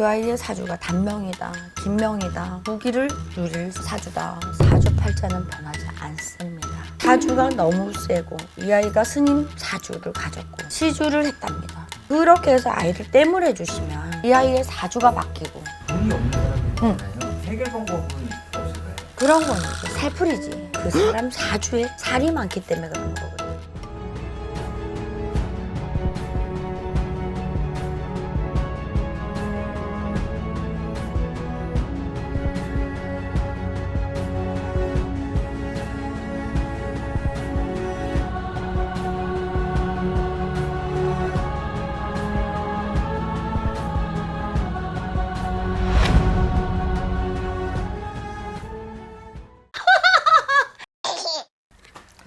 그 아이의 사주가 단명이다, 김명이다, 무기를 누릴 사주다. 사주 팔자는 변하지 않습니다. 사주가 너무 세고 이 아이가 스님 사주를 가졌고 시주를 했답니다. 그렇게 해서 아이를 땜을 해주시면 이 아이의 사주가 바뀌고 돈이 없는 사람들 있잖아요. 해결 방법은 없을까요? 그런 건 이제 살풀이지. 그 사람 사주에 살이 많기 때문에 그런 거거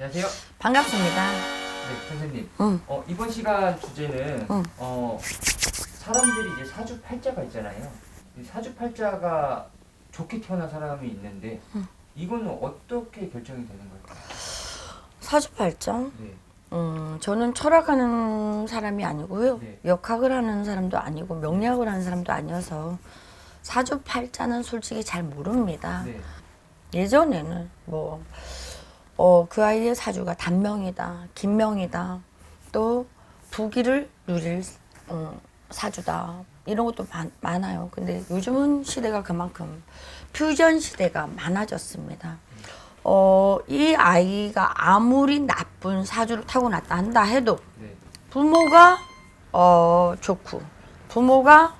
안녕하세요. 반갑습니다. 네, 선생님. 응. 어, 이번 시간 주제는 응. 어, 사람들이 이제 사주 팔자가 있잖아요. 이 사주 팔자가 좋게 태어난 사람이 있는데 이거는 어떻게 결정이 되는 걸까요? 사주팔자. 네. 음, 저는 철학하는 사람이 아니고요. 네. 역학을 하는 사람도 아니고 명리학을 하는 사람도 아니어서 사주팔자는 솔직히 잘 모릅니다. 네. 예전에는 뭐, 어, 그 아이의 사주가 단명이다, 김명이다, 또 부기를 누릴 어, 사주다. 이런 것도 많, 많아요. 근데 요즘은 시대가 그만큼 퓨전 시대가 많아졌습니다. 어, 이 아이가 아무리 나쁜 사주를 타고났다 한다 해도 네. 부모가 어 좋고 부모가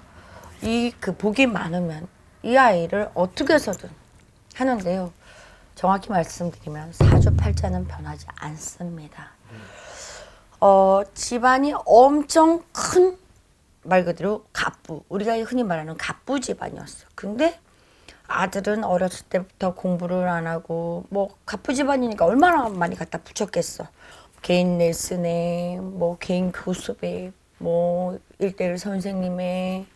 이 그 복이 많으면 이 아이를 어떻게 해서든 하는데요. 정확히 말씀드리면 사주팔자는 변하지 않습니다. 어 집안이 엄청 큰 말 그대로 갑부 우리가 흔히 말하는 갑부 집안이었어. 근데 아들은 어렸을 때부터 공부를 안 하고 뭐 갑부 집안이니까 얼마나 많이 갖다 붙였겠어. 개인 레슨에 뭐 개인 교습에 뭐 일대일 선생님의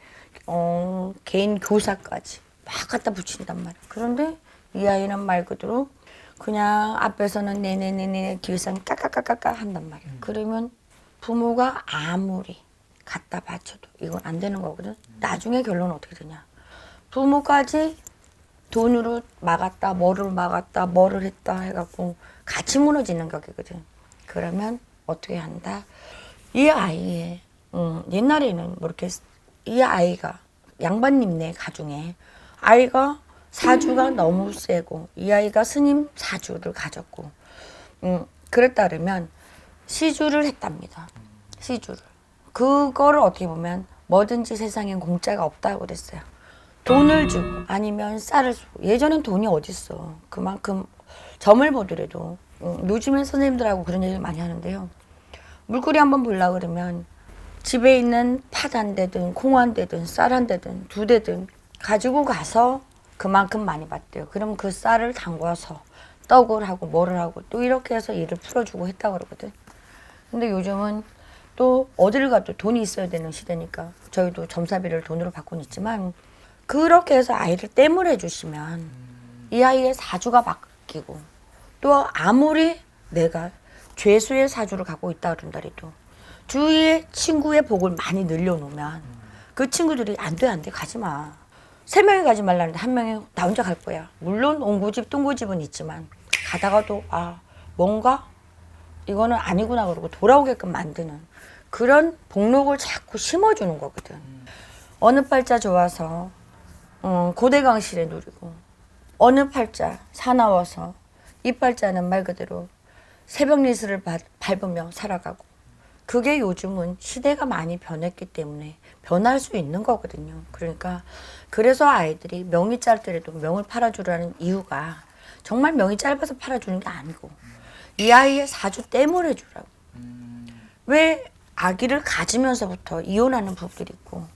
어 개인 교사까지 막 갖다 붙인단 말이야. 그런데 이 아이는 말 그대로 그냥 앞에서는 네네네네 뒤에서는 까까까까까 한단 말이야. 그러면 부모가 아무리 갖다 바쳐도 이건 안 되는 거거든. 나중에 결론은 어떻게 되냐? 부모까지 돈으로 막았다, 뭐를 막았다, 뭐를 했다 해갖고 같이 무너지는 격이거든. 그러면 어떻게 한다? 이 아이의 음, 옛날에는 뭐 이렇게 이 아이가 양반님네 가중에 아이가 사주가 너무 세고 이 아이가 스님 사주를 가졌고 음, 그랬다 그러면 시주를 했답니다. 시주를. 그거를 어떻게 보면 뭐든지 세상엔 공짜가 없다고 그랬어요. 돈을 주고 아니면 쌀을 주고 예전엔 돈이 어딨어. 그만큼 점을 보더라도 음, 요즘엔 선생님들하고 그런 얘기를 많이 하는데요. 물고기 한번 보려 그러면 집에 있는 팥 한 대든 콩 한 대든 쌀 한 대든 두 대든 가지고 가서 그만큼 많이 받대요. 그럼 그 쌀을 담궈서 떡을 하고 뭐를 하고 또 이렇게 해서 일을 풀어주고 했다 그러거든. 근데 요즘은 또 어디를 가도 돈이 있어야 되는 시대니까 저희도 점사비를 돈으로 받고는 있지만 그렇게 해서 아이를 땜을 해주시면 이 아이의 사주가 바뀌고 또 아무리 내가 죄수의 사주를 갖고 있다 그런다래도 주위에 친구의 복을 많이 늘려놓으면 그 친구들이 안 돼 안 돼 가지 마. 세 명이 가지 말라는데 한 명이 나 혼자 갈 거야. 물론 옹고집 똥고집은 있지만 가다가도 아 뭔가 이거는 아니구나 그러고 돌아오게끔 만드는 그런 복록을 자꾸 심어주는 거거든. 어느 팔자 좋아서 음, 고대강실에 누리고 어느 팔자 사나워서 이 팔자는 말 그대로 새벽 바- 밟으며 살아가고 그게 요즘은 시대가 많이 변했기 때문에 변할 수 있는 거거든요. 그러니까 그래서 아이들이 명이 짧더라도 명을 팔아주라는 이유가 정말 명이 짧아서 팔아주는 게 아니고 이 아이의 사주 땜을 해주라고. 왜 아기를 가지면서부터 이혼하는 부부들이 있고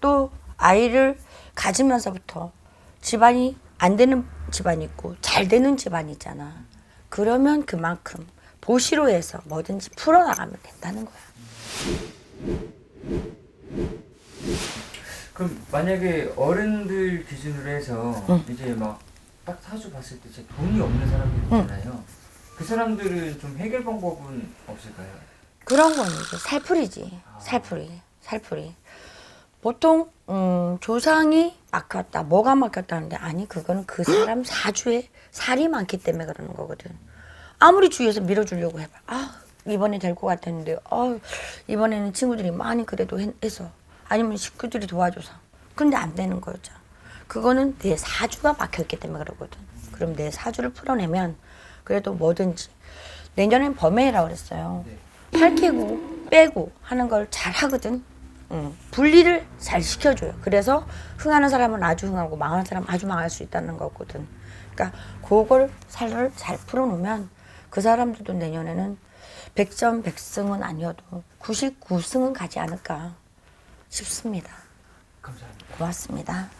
또 아이를 가지면서부터 집안이 안 되는 집안이 있고 잘 되는 집안이 있잖아. 그러면 그만큼 보시로 해서 뭐든지 풀어나가면 된다는 거야. 그럼 만약에 어른들 기준으로 해서 이제 막 딱 사주 봤을 때 진짜 돈이 없는 사람들 있잖아요. 그 사람들은 좀 해결 방법은 없을까요? 그런 건 이제 살풀이지. 살풀이. 살풀이. 보통 음, 조상이 막혔다, 뭐가 막혔다는데 아니 그거는 그 사람 사주에 살이 많기 때문에 그러는 거거든. 아무리 주위에서 밀어주려고 해봐. 아 이번에 될 것 같았는데, 아 이번에는 친구들이 많이 그래도 했- 해서 아니면 식구들이 도와줘서 근데 안 되는 거였잖아. 그거는 내 사주가 막혔기 때문에 그러거든. 그럼 내 사주를 풀어내면 그래도 뭐든지 내년엔 범해라고 그랬어요. 네. 밝히고 빼고 하는 걸 잘 하거든. 응. 분리를 잘 시켜줘요. 그래서 흥하는 사람은 아주 흥하고 망하는 사람은 아주 망할 수 있다는 거거든. 그러니까 그걸 살을 잘 풀어놓으면 그 사람들도 내년에는 100점 100승은 아니어도 99승은 가지 않을까 싶습니다. 감사합니다. 고맙습니다.